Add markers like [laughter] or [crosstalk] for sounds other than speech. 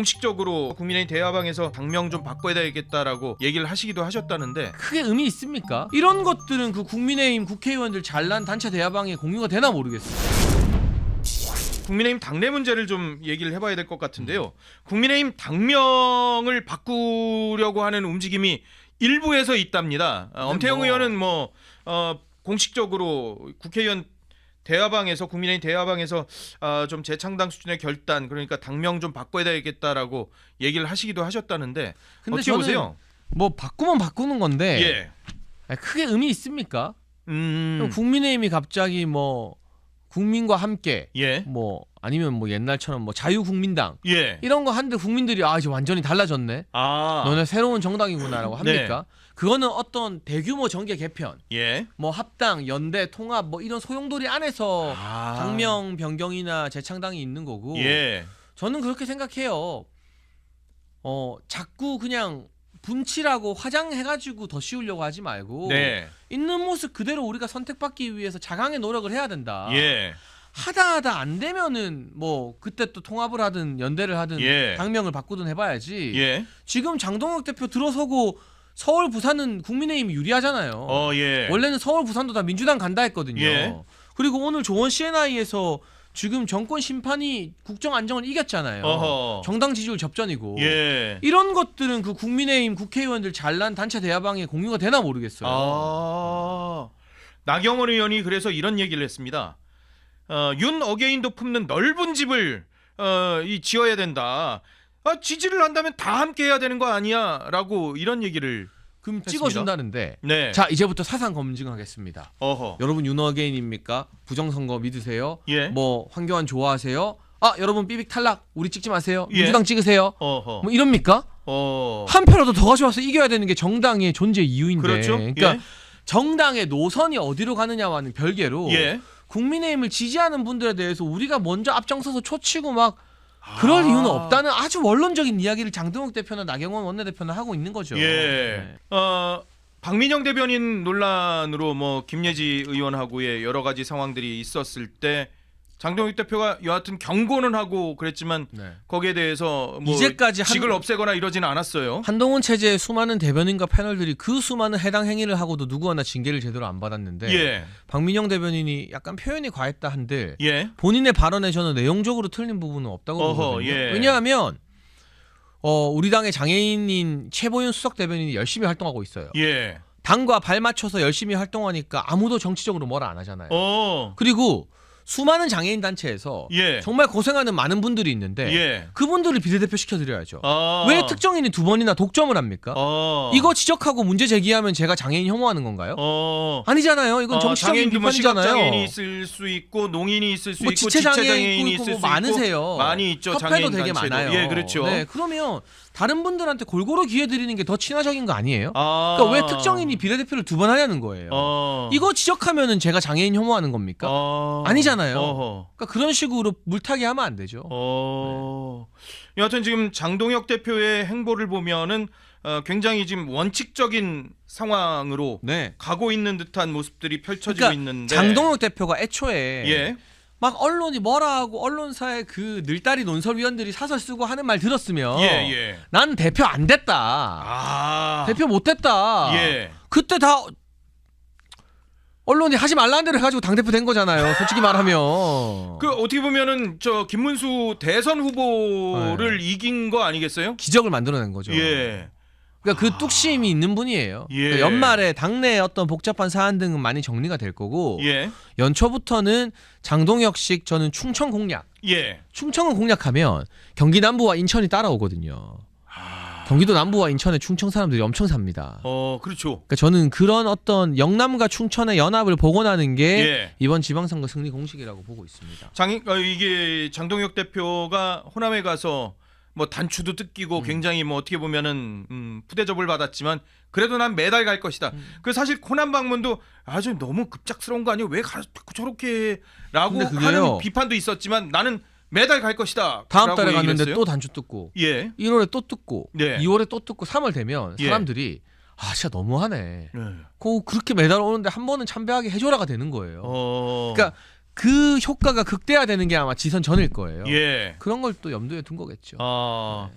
공식적으로 국민의힘 대화방에서 당명 좀 바꿔야 되겠다라고 얘기를 하시기도 하셨다는데 크게 의미 있습니까? 이런 것들은 그 국민의힘 국회의원들 잘난 단체 대화방에 공유가 되나 모르겠어요. 국민의힘 당내 문제를 좀 얘기를 해봐야 될 것 같은데요. 국민의힘 당명을 바꾸려고 하는 움직임이 일부에서 있답니다. 어, 엄태영 뭐- 의원은 뭐 어, 공식적으로 국회의원 대화방에서 국민의힘 대화방에서 어, 좀 재창당 수준의 결단 그러니까 당명 좀 바꿔야 되겠다라고 얘기를 하시기도 하셨다는데 근데 어떻게 저는 보세요? 뭐 바꾸면 바꾸는 건데 예. 아니, 크게 의미 있습니까? 음. 국민의힘이 갑자기 뭐 국민과 함께 예. 뭐 아니면 뭐 옛날처럼 뭐 자유국민당 예. 이런 거 하는데 국민들이 아 이제 완전히 달라졌네. 아. 너네 새로운 정당이구나라고 네. 합니까? 그거는 어떤 대규모 정계 개편, 예. 뭐 합당, 연대, 통합 뭐 이런 소용돌이 안에서 아. 당명 변경이나 재창당이 있는 거고 예. 저는 그렇게 생각해요. 어 자꾸 그냥 분칠하고 화장해가지고 더 씌우려고 하지 말고 네. 있는 모습 그대로 우리가 선택받기 위해서 자강의 노력을 해야 된다. 예. 하다 하다 안 되면은 뭐 그때 또 통합을 하든 연대를 하든 예. 당명을 바꾸든 해봐야지. 예. 지금 장동혁 대표 들어서고 서울 부산은 국민의힘이 유리하잖아요. 어, 예. 원래는 서울 부산도 다 민주당 간다 했거든요. 예. 그리고 오늘 조원 CNI에서 지금 정권 심판이 국정 안정을 이겼잖아요. 어허. 정당 지지율 접전이고. 예. 이런 것들은 그 국민의힘 국회의원들 잘난 단체 대화방에 공유가 되나 모르겠어요. 아. 나경원 의원이 그래서 이런 얘기를 했습니다. 어, 윤 어게인도 품는 넓은 집을 어, 이 지어야 된다. 아, 지지를 한다면 다 함께 해야 되는 거 아니야 라고 이런 얘기를 그럼. 찍어준다는데. 네. 자 이제부터 사상 검증하겠습니다. 어허. 여러분 윤어게인입니까? 부정선거 믿으세요? 예. 뭐 황교안 좋아하세요? 아 여러분 삐빅 탈락 우리 찍지 마세요. 예. 민주당 찍으세요. 어허. 뭐 이럽니까? 어. 한 표라도 더 가져와서 이겨야 되는 게 정당의 존재 이유인데. 그렇죠. 그러니까 정당의 노선이 어디로 가느냐와는 별개로 예. 예. 국민의힘을 지지하는 분들에 대해서 우리가 먼저 앞장서서 초치고 막 그럴 아. 이유는 없다는 아주 원론적인 이야기를 장동욱 대표나 나경원 원내대표는 하고 있는 거죠. 예. 네. 어, 박민영 대변인 논란으로 뭐 김예지 의원하고의 여러 가지 상황들이 있었을 때 장동익 대표가 여하튼 경고는 하고 그랬지만 네. 거기에 대해서 뭐 이제까지 한- 직을 없애거나 이러지는 않았어요. 한동훈 체제의 수많은 대변인과 패널들이 그 수많은 해당 행위를 하고도 누구 하나 징계를 제대로 안 받았는데 예. 박민영 대변인이 약간 표현이 과했다 한들 예. 본인의 발언에 저는 내용적으로 틀린 부분은 없다고 어허, 보거든요. 예. 왜냐하면 어, 우리 당의 장애인인 최보윤 수석 대변인이 열심히 활동하고 있어요. 예. 당과 발 맞춰서 열심히 활동하니까 아무도 정치적으로 뭐라 안 하잖아요. 어. 그리고 수많은 장애인 단체에서 예. 정말 고생하는 많은 분들이 있는데 예. 그분들을 비례대표 시켜드려야죠. 아. 왜 특정인이 두 번이나 독점을 합니까? 어. 이거 지적하고 문제 제기하면 제가 장애인 혐오하는 건가요? 어. 아니잖아요. 이건 어, 정치적인 뭐 비판이잖아요. 시각장애인이 있을 수 있고 농인이 있을 수 뭐 있고 지체 장애인 지체장애인이 있고 있을 뭐수 많으세요. 많이 있죠. 협회도 장애인 되게 단체도. 많아요. 예, 그렇죠. 네, 그러면 다른 분들한테 골고루 기회 드리는 게 더 친화적인 거 아니에요? 아. 그러니까 왜 특정인이 비례대표를 두 번 하냐는 거예요. 어. 이거 지적하면은 제가 장애인 혐오하는 겁니까? 어. 아니잖아요. 어허. 그러니까 그런 식으로 물타기 하면 안 되죠. 어. 여하튼 지금 장동혁 대표의 행보를 보면은 어, 굉장히 지금 원칙적인 상황으로 네. 가고 있는 듯한 모습들이 펼쳐지고 그러니까 있는데 장동혁 대표가 애초에 예. 막 언론이 뭐라 하고 언론사의 그 늘다리 논설위원들이 사설 쓰고 하는 말 들었으면 예, 예. 난 대표 안 됐다. 아. 대표 못 됐다. 예. 그때 다 언론이 하지 말라는 대로 해가지고 당 대표 된 거잖아요. 솔직히 말하면. [laughs] 그 어떻게 보면은 저 김문수 대선 후보를 이긴 거 아니겠어요? 기적을 만들어낸 거죠. 예. 그러니까 그 뚝심이 있는 분이에요. 예. 그러니까 연말에 당내 어떤 복잡한 사안 등은 많이 정리가 될 거고 예. 연초부터는 장동혁식 저는 충청 공략. 예. 충청을 공략하면 경기 남부와 인천이 따라오거든요. 경기도 남부와 인천에 충청 사람들이 엄청 삽니다. 어, 그렇죠. 그러니까 저는 그런 어떤 영남과 충천의 연합을 복원하는 게 예. 이번 지방선거 승리 공식이라고 보고 있습니다. 장 어, 이게 장동혁 대표가 호남에 가서 뭐 단추도 뜯기고 굉장히 뭐 어떻게 보면은 음, 푸대접을 받았지만 그래도 난 매달 갈 것이다. 그 사실 호남 방문도 아주 너무 급작스러운 거 아니에요? 왜 가, 자꾸 저렇게라고 근데 그게요. 하는 비판도 있었지만 나는 매달 갈 것이다. 다음 라고 달에 얘기를 갔는데 했어요. 또 단추 뜯고 예. 1월에 또 뜯고 네. 2월에 또 뜯고 3월 되면 예. 사람들이 아 진짜 너무하네. 네. 그 그렇게 매달 오는데 한 번은 참배하게 해줘라가 되는 거예요. 어. 그러니까 그 효과가 극대화되는 게 아마 지선 전일 거예요. 예. 그런 걸 또 염두에 둔 거겠죠. 아.